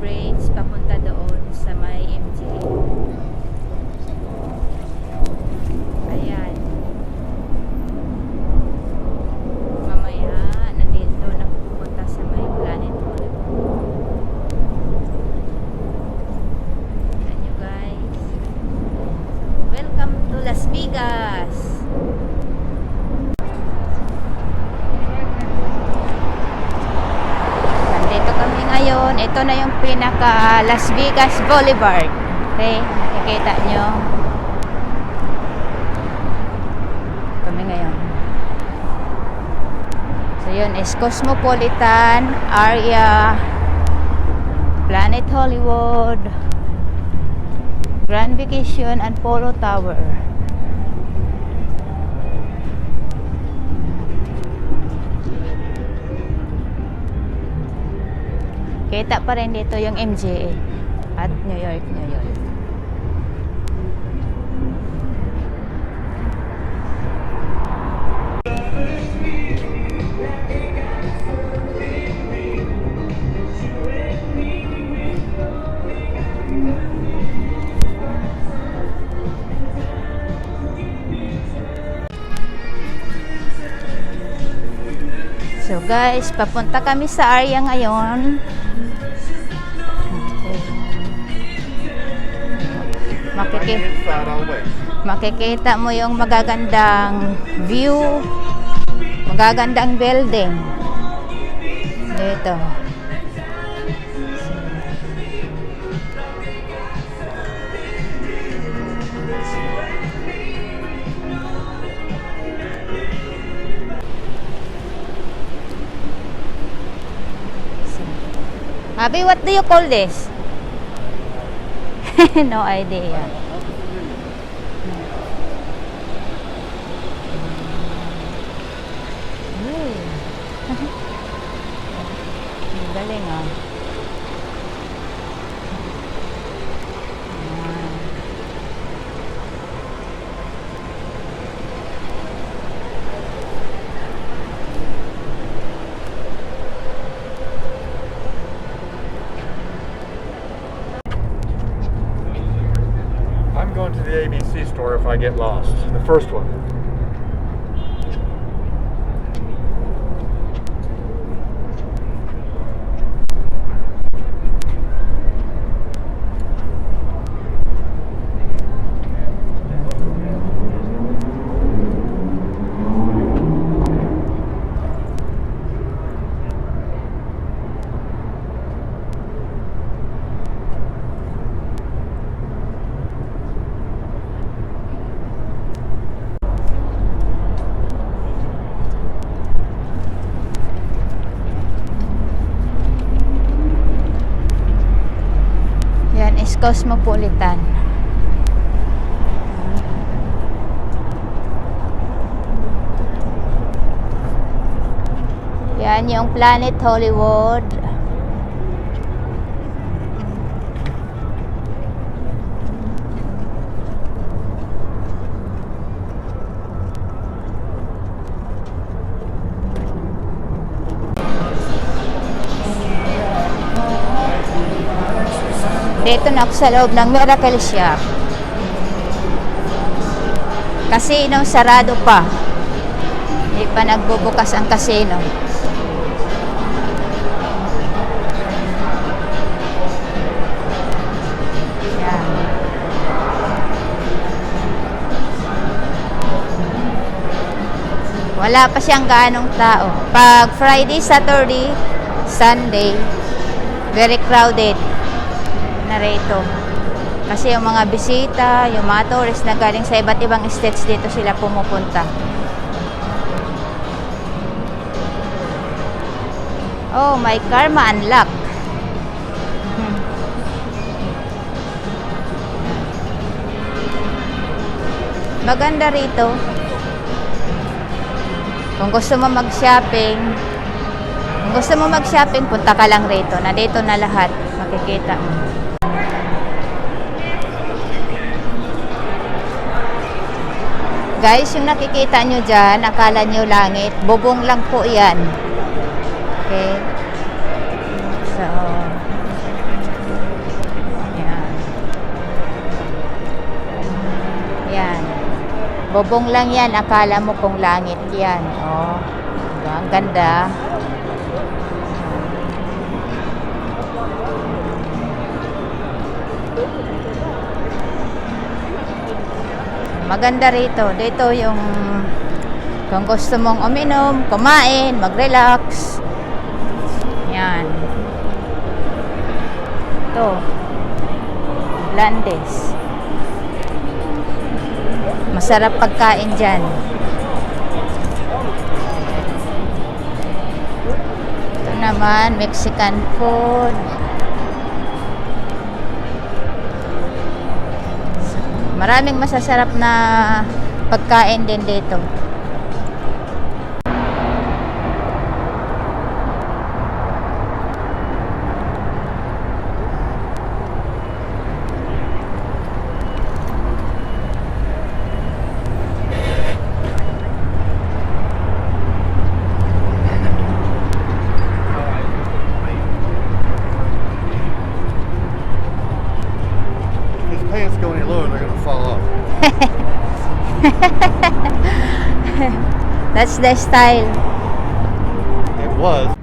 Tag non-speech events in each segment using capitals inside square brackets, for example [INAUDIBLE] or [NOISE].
bridge papunta doon sa My MJM. Ayan. Mamaya, nandito na pupunta sa may Planet Hollywood. Tignan nyo guys. Welcome to Las Vegas! Nandito kami ngayon. Ito na yung pinaka Las Vegas Boulevard. Okay, nakikita nyo. Kami ngayon. So yun is Cosmopolitan area Planet Hollywood Grand Vacation and Polo Tower. Kita pa rin dito yung MJA at New York, New York. So guys, papunta kami sa area ngayon. Makiki makikita mo yung magagandang view, magagandang building. Dito. Abi, what do you call this? [LAUGHS] no idea. I get lost. The first one. Cosmopolitan. Yan yung Planet Hollywood. Dito na ako sa loob ng Miracle Shop. Casino sarado pa. Hindi pa nagbubukas ang casino. Yan. Wala pa siyang ganong tao. Pag Friday, Saturday, Sunday, very crowded na rito. Kasi yung mga bisita, yung mga tourist na galing sa iba't ibang states dito sila pumupunta. Oh, my karma unlock. [LAUGHS] Maganda rito. Kung gusto mo mag-shopping, kung gusto mo mag-shopping, punta ka lang rito. Nandito na lahat. Makikita mo. Guys, yung nakikita nyo dyan, akala nyo langit, bubong lang po yan. Okay? So, yan. Bubong lang yan, akala mo kung langit yan. Oh, diba? ang ganda. Maganda rito. Dito yung kung gusto mong uminom, kumain, mag-relax. Yan. Ito. Landes. Masarap pagkain dyan. Ito naman, Mexican food. Maraming masasarap na pagkain din dito. That's the style. It was.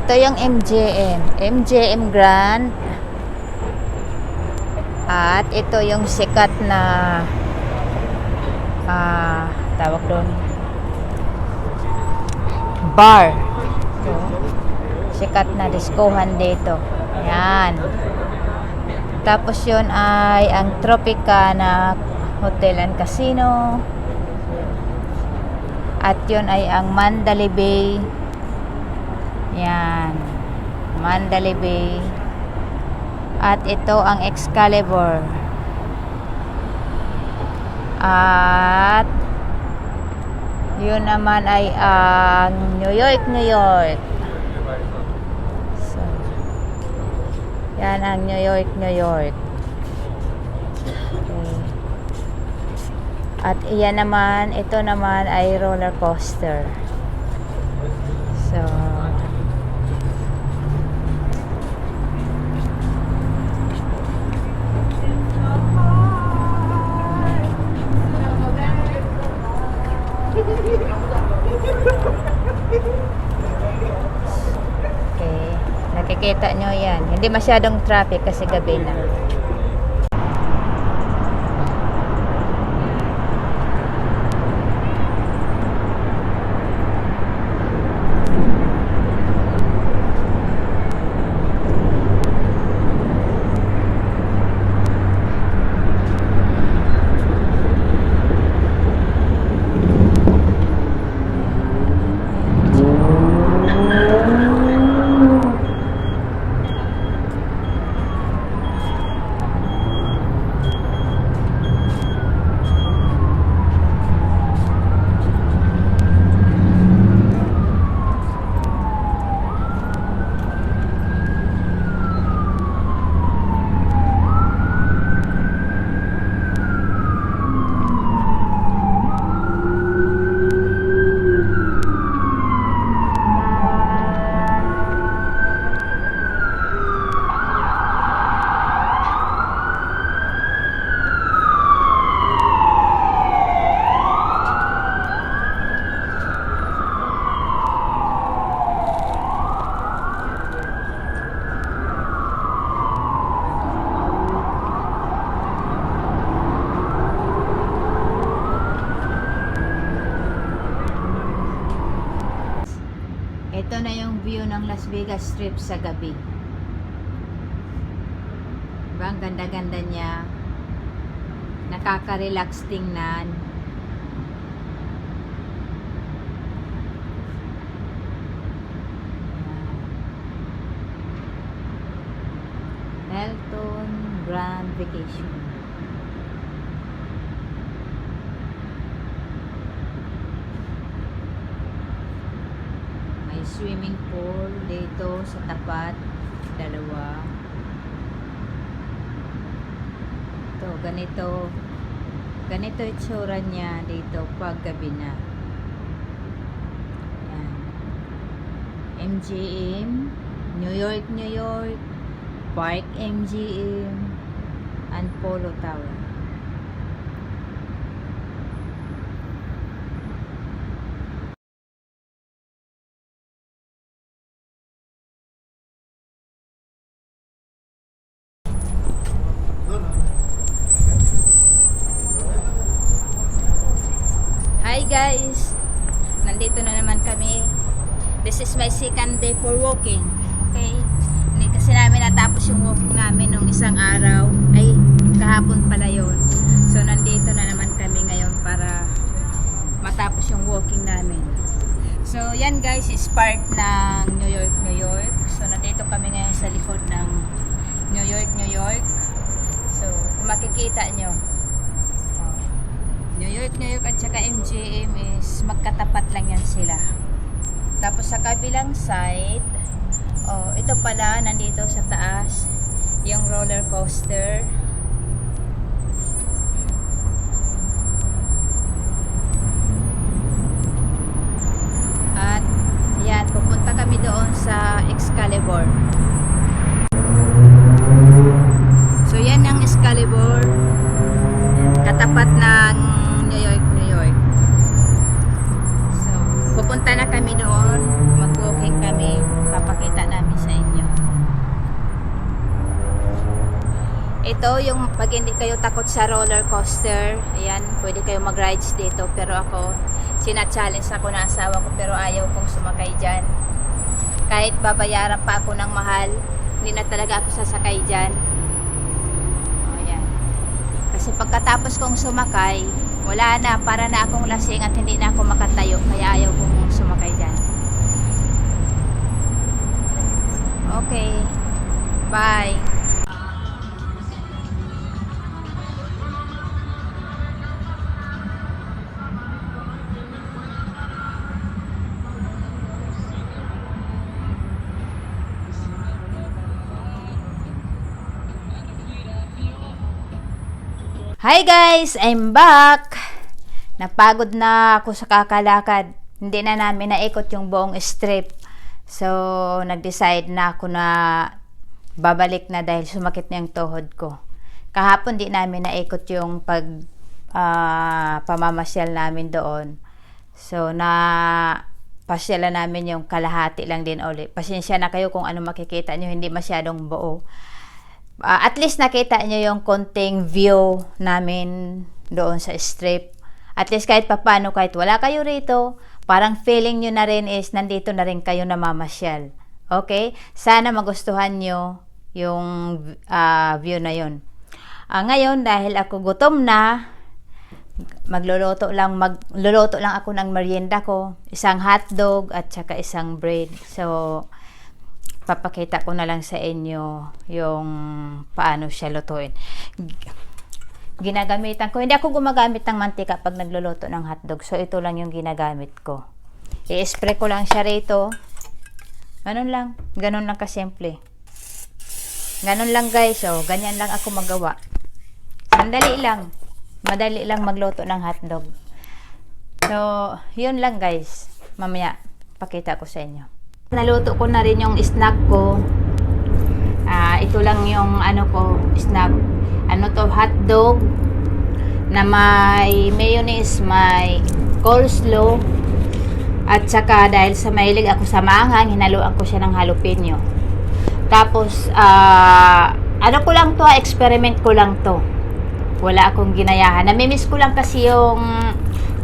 Ito yung MJM. MJM Grand. At ito yung sikat na ah tawag doon bar. Ito. Sikat na diskohan dito. Yan. Tapos yun ay ang Tropicana Hotel and Casino. At yun ay ang Mandalay Bay. Yan. Mandalay Bay. At ito ang Excalibur. At yun naman ay ang New York, New York. So, yan ang New York, New York. Okay. At iyan naman, ito naman ay roller coaster. Nakikita nyo yan. Hindi masyadong traffic kasi gabi na. Ito na yung view ng Las Strip sa gabi. Diba? Ang ganda-ganda niya. Nakaka-relax tingnan. Elton Grand Vacation. May swimming pool dito sa tapat. Dalawa. Ito, ganito. Ganito itsura niya dito pag gabi na. Yan. MGM, New York, New York, Park MGM, and Polo Tower. Hi guys! Nandito na naman kami. This is my second day for walking. Okay? Hindi kasi namin natapos yung walking namin nung isang araw. Ay, kahapon pala yon. So, nandito na naman kami ngayon para matapos yung walking namin. So, yan guys is part ng New York, New York. So, nandito kami ngayon sa likod ng New York, New York. So, makikita nyo, oh, New York, New York at saka MGM is magkatapat lang yan sila. Tapos sa kabilang side, oh, ito pala nandito sa taas yung roller coaster. kayo takot sa roller coaster, ayan, pwede kayo mag-rides dito. Pero ako, sina-challenge ako ng asawa ko pero ayaw kong sumakay dyan. Kahit babayaran pa ako ng mahal, hindi na talaga ako sasakay dyan. O, ayan. Kasi pagkatapos kong sumakay, wala na, para na akong lasing at hindi na ako makatayo. Kaya ayaw kong sumakay dyan. Okay. Bye. Hi guys, I'm back. Napagod na ako sa kakalakad. Hindi na namin naikot yung buong strip. So, nag-decide na ako na babalik na dahil sumakit na yung tuhod ko. Kahapon di namin naikot yung pag ah, pamamasyal namin doon. So, na pasyalan namin yung kalahati lang din ulit. Pasensya na kayo kung ano makikita nyo, hindi masyadong buo. Ah, at least nakita nyo yung konting view namin doon sa strip. At least kahit papano, kahit wala kayo rito, parang feeling nyo na rin is nandito na rin kayo namamasyal. Okay? Sana magustuhan nyo yung ah, view na yun. Ah, ngayon, dahil ako gutom na, magluluto lang magluluto lang ako ng merienda ko isang hotdog at saka isang bread so papakita ko na lang sa inyo yung paano siya lutuin. Ginagamitan ko. Hindi ako gumagamit ng mantika pag nagluluto ng hotdog. So ito lang yung ginagamit ko. I-spray ko lang siya rito. Ganun lang. Ganun lang kasimple. Ganun lang guys. So ganyan lang ako magawa. Sandali lang. Madali lang magluto ng hotdog. So, yun lang guys. Mamaya, pakita ko sa inyo. Naluto ko na rin yung snack ko. Ah, ito lang yung ano ko, snack. Ano to, hotdog na may mayonnaise, may coleslaw. At saka dahil sa mahilig ako sa maanghang, hinaluan ko siya ng jalapeno. Tapos, ah, ano ko lang to, experiment ko lang to wala akong ginayahan. Namimiss ko lang kasi yung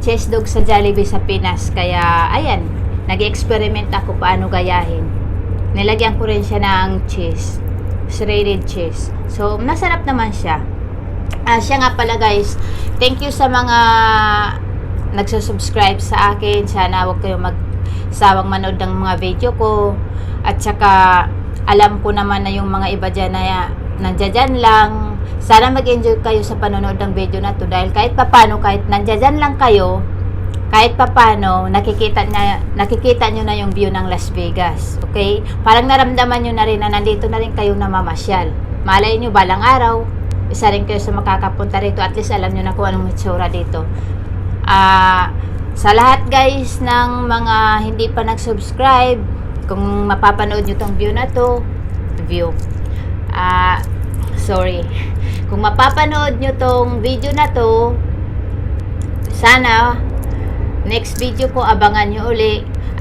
chess dog sa Jollibee sa Pinas. Kaya, ayan, nag-experiment ako paano gayahin. Nilagyan ko rin siya ng cheese. Shredded cheese. So, nasarap naman siya. Ah, siya nga pala guys, thank you sa mga nagsusubscribe sa akin. Sana huwag kayong magsawang manood ng mga video ko. At saka, alam ko naman na yung mga iba dyan na nandiyan dyan lang. Sana mag-enjoy kayo sa panonood ng video na to dahil kahit papano, kahit nandiyan dyan lang kayo, kahit papano, nakikita, na, nakikita nyo na yung view ng Las Vegas. Okay? Parang naramdaman nyo na rin na nandito na rin kayo na mamasyal. Malay nyo, balang araw, isa rin kayo sa makakapunta rito. At least alam nyo na kung anong itsura dito. Ah, sa lahat guys ng mga hindi pa nag-subscribe, kung mapapanood nyo tong view na to, view. Ah, sorry. Kung mapapanood nyo tong video na to, sana next video ko abangan nyo uli